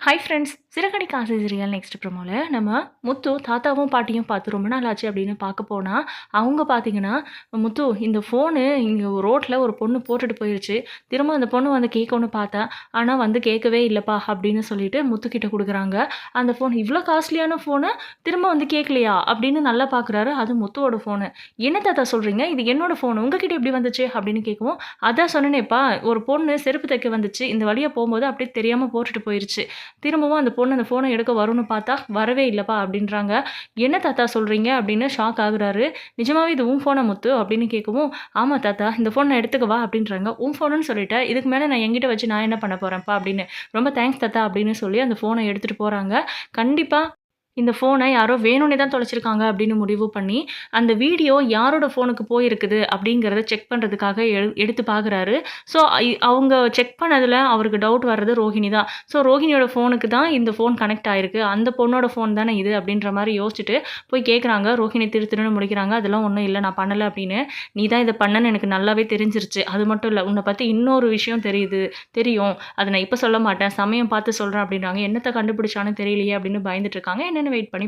Hi friends சிறகடி காசு serial next ப்ரோமோவில் நம்ம முத்து தாத்தாவும் பாட்டியும் பார்த்து ரொம்ப நாள் ஆச்சு அப்படின்னு பார்க்க போனால் அவங்க பார்த்தீங்கன்னா முத்து இந்த ஃபோனு இங்கே ரோட்டில் ஒரு பொண்ணு போட்டுட்டு போயிடுச்சு திரும்ப அந்த பொண்ணு வந்து கேட்கணும்னு பார்த்தா ஆனால் வந்து கேட்கவே இல்லைப்பா அப்படின்னு சொல்லிட்டு முத்துக்கிட்ட கொடுக்குறாங்க. அந்த ஃபோன் இவ்வளோ காஸ்ட்லியான ஃபோனை திரும்ப வந்து கேட்கலையா? அப்படின்னு நல்லா பார்க்குறாரு. அது முத்துவோட ஃபோனு என்ன தாத்தா சொல்கிறீங்க இது என்னோடய ஃபோன் உங்ககிட்ட எப்படி வந்துச்சு? அப்படின்னு கேட்கவும் அதான் சொன்னேனேப்பா. ஒரு பொண்ணு செருப்பு தைக்க வந்துச்சு. இந்த வழியாக போகும்போது அப்படியே தெரியாமல் போட்டுட்டு போயிடுச்சு திரும்பவும் அந்த பொண்ணு அந்த ஃபோனை எடுக்க வரும்னு பார்த்தா வரவே இல்லைப்பா அப்படின்றாங்க. என்ன தாத்தா சொல்கிறீங்க அப்படின்னு ஷாக் ஆகுறாரு. நிஜமாவே இது உன் ஃபோனை முத்து? அப்படின்னு கேட்கவும் ஆமாம் தாத்தா இந்த ஃபோனை எடுத்துக்கவா அப்படின்றாங்க. உன் ஃபோனுன்னு சொல்லிட்டேன் இதுக்கு மேலே நான் எங்கிட்ட வச்சு நான் என்ன பண்ண போகிறேன்ப்பா அப்படின்னு. ரொம்ப தேங்க்ஸ் தாத்தா அப்படின்னு சொல்லி அந்த ஃபோனை எடுத்துகிட்டு போகிறாங்க கண்டிப்பாக இந்த ஃபோனை யாரோ வேணும்னே தான் தொலைச்சிருக்காங்க அப்படின்னு முடிவு பண்ணி அந்த வீடியோ யாரோட ஃபோனுக்கு போயிருக்குது அப்படிங்கிறத செக் பண்ணுறதுக்காக எடு எடுத்து பார்க்குறாரு ஸோ அவங்க செக் பண்ணதில் அவருக்கு டவுட் வர்றது ரோஹிணி தான். ஸோ ரோஹிணியோட ஃபோனுக்கு தான் இந்த ஃபோன் கனெக்ட் ஆயிருக்கு. அந்த பொண்ணோட ஃபோன் தானே இது அப்படின்ற மாதிரி யோசிச்சுட்டு போய் கேட்குறாங்க ரோஹிணி திரு திருன்னு முடிக்கிறாங்க. அதெல்லாம் ஒன்றும் இல்லை நான் பண்ணலை அப்படின்னு. நீ தான் இதை பண்ணன்னு எனக்கு நல்லாவே தெரிஞ்சிருச்சு. அது மட்டும் இல்லை உன்னை பற்றி இன்னொரு விஷயம் தெரியுது தெரியும். அதை நான் இப்போ சொல்ல மாட்டேன். சமயம் பார்த்து சொல்கிறேன் அப்படின்றாங்க என்னத்தை கண்டுபிடிச்சானு தெரியலையே அப்படின்னு பயந்துட்டு இருக்காங்க. என்னென்ன வெயிட் பண்ணி